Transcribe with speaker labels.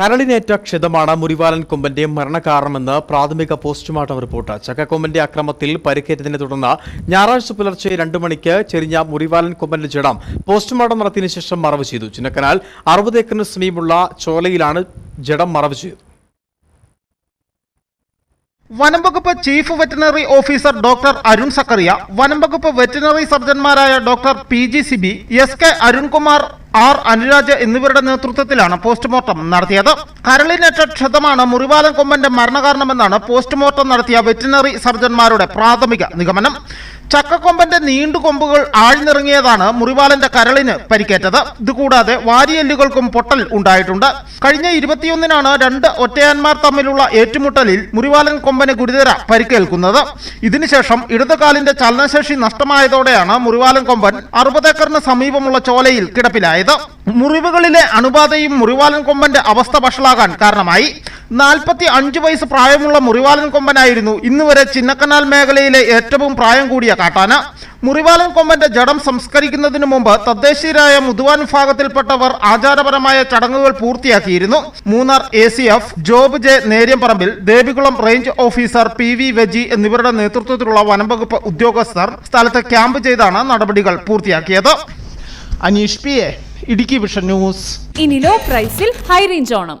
Speaker 1: കരളിനേറ്റ ക്ഷതമാണ് മുറിവാലൻ കൊമ്പന്റെ മരണകാരണമെന്ന് പ്രാഥമിക postmortem report. ചക്കക്കൊമ്പന്റെ അക്രമത്തിൽ പരിക്കേറ്റതിനെ തുടർന്ന് ഞായറാഴ്ച പുലർച്ചെ രണ്ടു മണിക്ക് ചെരിഞ്ഞ മുറിവാലൻ കൊമ്പന്റെ ജഡം പോസ്റ്റ്മോർട്ടം നടത്തിയതിനു ശേഷം മറവ് ചെയ്തു. ചിന്നക്കനാൽ അറുപത് ഏക്കറിന് സമീപമുള്ള ചോലയിലാണ് ജഡം മറവ് ചെയ്തത്.
Speaker 2: വനംവകുപ്പ് chief veterinary officer doctor Arun Zacharia വനംവകുപ്പ് veterinary സർജൻമാരായ doctor P G Sibi S K Arunkumar R Anuraj എന്നിവരുടെ നേതൃത്വത്തിലാണ് പോസ്റ്റ്മോർട്ടം നടത്തിയത്. കരളിനേറ്റ ക്ഷതമാണ് മുറിവാലൻ കൊമ്പന്റെ മരണകാരണമെന്നാണ് പോസ്റ്റ്മോർട്ടം നടത്തിയ വെറ്റിനറി സർജന്മാരുടെ പ്രാഥമിക നിഗമനം. ചക്കക്കൊമ്പന്റെ നീണ്ടു കൊമ്പുകൾ ആഴ്ന്നിറങ്ങിയതാണ് മുറിവാലന്റെ കരളിന് പരിക്കേറ്റത്. ഇതുകൂടാതെ വാരിയെല്ലുകൾക്കും പൊട്ടൽ ഉണ്ടായിട്ടുണ്ട്. കഴിഞ്ഞ ഇരുപത്തിയൊന്നിനാണ് രണ്ട് ഒറ്റയാന്മാർ തമ്മിലുള്ള ഏറ്റുമുട്ടലിൽ മുറിവാലൻ കൊമ്പന് ഗുരുതര പരിക്കേൽക്കുന്നത്. ഇതിനുശേഷം ഇടതുകാലിന്റെ ചലനശേഷി നഷ്ടമായതോടെയാണ് മുറിവാലൻ കൊമ്പൻ അറുപതേക്കറിന് സമീപമുള്ള ചോലയിൽ കിടപ്പിലായത്. മുറിവുകളിലെ അണുബാധയും മുറിവാലൻ കൊമ്പന്റെ അവസ്ഥ വഷളാകാൻ കാരണമായി. നാൽപ്പത്തി അഞ്ച് വയസ്സ് പ്രായമുള്ള മുറിവാലൻ കൊമ്പനായിരുന്നു. ഇന്നുവരെ ചിന്നക്കനാൽ മേഖലയിലെ ഏറ്റവും പ്രായം കൂടിയ കാട്ടാന. മുറിവാലൻ കൊമ്പന്റെ ജഡം സംസ്കരിക്കുന്നതിന് മുമ്പ് തദ്ദേശീയരായ മുതുവാൻ വിഭാഗത്തിൽപ്പെട്ടവർ ആചാരപരമായ ചടങ്ങുകൾ പൂർത്തിയാക്കിയിരുന്നു. Munnar A C F Job J Neryamparambil Devikulam range officer P V Veji എന്നിവരുടെ നേതൃത്വത്തിലുള്ള വനംവകുപ്പ് ഉദ്യോഗസ്ഥർ സ്ഥലത്ത് ക്യാമ്പ് ചെയ്താണ് നടപടികൾ പൂർത്തിയാക്കിയത്. Aneesh P A Idukki vision news.
Speaker 3: ഇനി ലോ പ്രൈസിൽ ഹൈ റേഞ്ച് ഓണം.